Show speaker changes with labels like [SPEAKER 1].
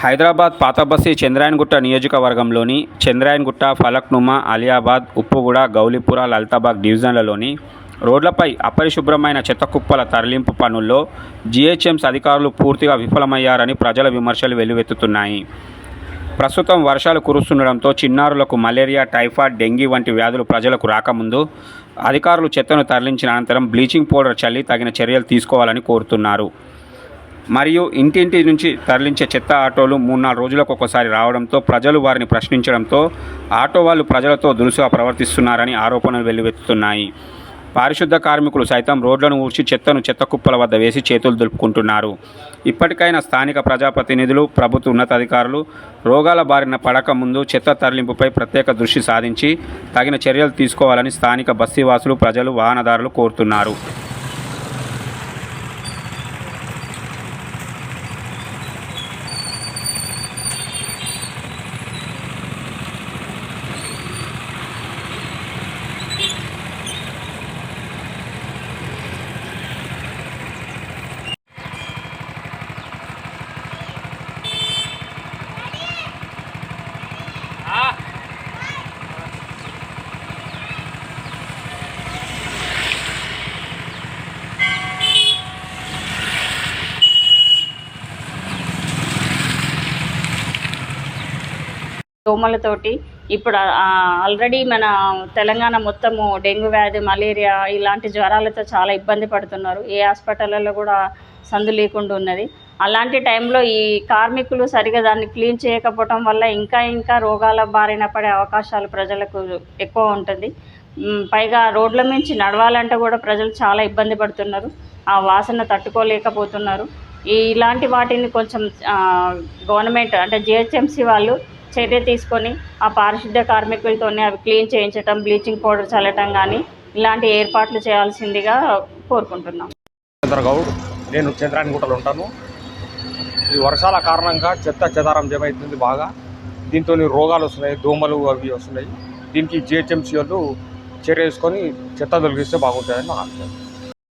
[SPEAKER 1] హైదరాబాద్ పాతబస్సి చంద్రాయన్గుట్ట నియోజకవర్గంలోని చంద్రాయన్గుట్ట ఫలక్నుమా అలియాబాద్ ఉప్పుగూడ గౌలీపుర లలితాబాగ్ డివిజన్లలోని రోడ్లపై అపరిశుభ్రమైన చెత్త కుప్పల తరలింపు పనుల్లో జీహెచ్ఎంసీ అధికారులు పూర్తిగా విఫలమయ్యారని ప్రజల విమర్శలు వెల్లువెత్తుతున్నాయి. ప్రస్తుతం వర్షాలు కురుస్తుండడంతో చిన్నారులకు మలేరియా టైఫాయిడ్ డెంగీ వంటి వ్యాధులు ప్రజలకు రాకముందు అధికారులు చెత్తను తరలించిన అనంతరం బ్లీచింగ్ పౌడర్ చల్లి తగిన చర్యలు తీసుకోవాలని కోరుతున్నారు. మరియు ఇంటింటి నుంచి తరలించే చెత్త ఆటోలు మూడు నాలుగు రోజులకు ఒకసారి రావడంతో ప్రజలు వారిని ప్రశ్నించడంతో ఆటో వాళ్ళు ప్రజలతో దురుసుగా ప్రవర్తిస్తున్నారని ఆరోపణలు వెల్లువెత్తుతున్నాయి. పారిశుద్ధ కార్మికులు సైతం రోడ్లను ఊడ్చి చెత్తను చెత్త కుప్పల వద్ద వేసి చేతులు దులుపుకుంటున్నారు. ఇప్పటికైనా స్థానిక ప్రజాప్రతినిధులు ప్రభుత్వ ఉన్నతాధికారులు రోగాల బారిన పడక ముందు చెత్త తరలింపుపై ప్రత్యేక దృష్టి సాధించి తగిన చర్యలు తీసుకోవాలని స్థానిక బస్తీవాసులు ప్రజలు వాహనదారులు కోరుతున్నారు.
[SPEAKER 2] దోమలతోటి ఇప్పుడు ఆల్రెడీ మన తెలంగాణ మొత్తము డెంగ్యూ వ్యాధి మలేరియా ఇలాంటి జ్వరాలతో చాలా ఇబ్బంది పడుతున్నారు. ఏ హాస్పిటల్లో కూడా సందు లేకుండా ఉన్నది. అలాంటి టైంలో ఈ కార్మికులు సరిగా దాన్ని క్లీన్ చేయకపోవటం వల్ల ఇంకా ఇంకా రోగాల బారిన పడే అవకాశాలు ప్రజలకు ఎక్కువ ఉంటుంది. పైగా రోడ్ల మించి నడవాలంటే కూడా ప్రజలు చాలా ఇబ్బంది పడుతున్నారు. ఆ వాసన తట్టుకోలేకపోతున్నారు. ఈ ఇలాంటి వాటిని కొంచెం గవర్నమెంట్ అంటే జిహెచ్ఎంసీ వాళ్ళు చర్య తీసుకొని ఆ పారిశుద్ధ్య కార్మికులతోనే అవి క్లీన్ చేయించటం బ్లీచింగ్ పౌడర్ చల్లటం కానీ ఇలాంటి ఏర్పాట్లు చేయాల్సిందిగా కోరుకుంటున్నాం.
[SPEAKER 3] చంద్రగౌడ్ నేను నేను చంద్రాయణగుట్టలో ఉంటాను. ఈ వర్షాల కారణంగా చెత్త చెదారం జమైతుంది బాగా. దీంతో రోగాలు వస్తున్నాయి దోమలు అవి వస్తున్నాయి. దీనికి జిహెచ్ఎంసీ వాళ్ళు చర్య తీసుకొని చెత్త తొలగిస్తే బాగుంటుందని నా ఆలోచన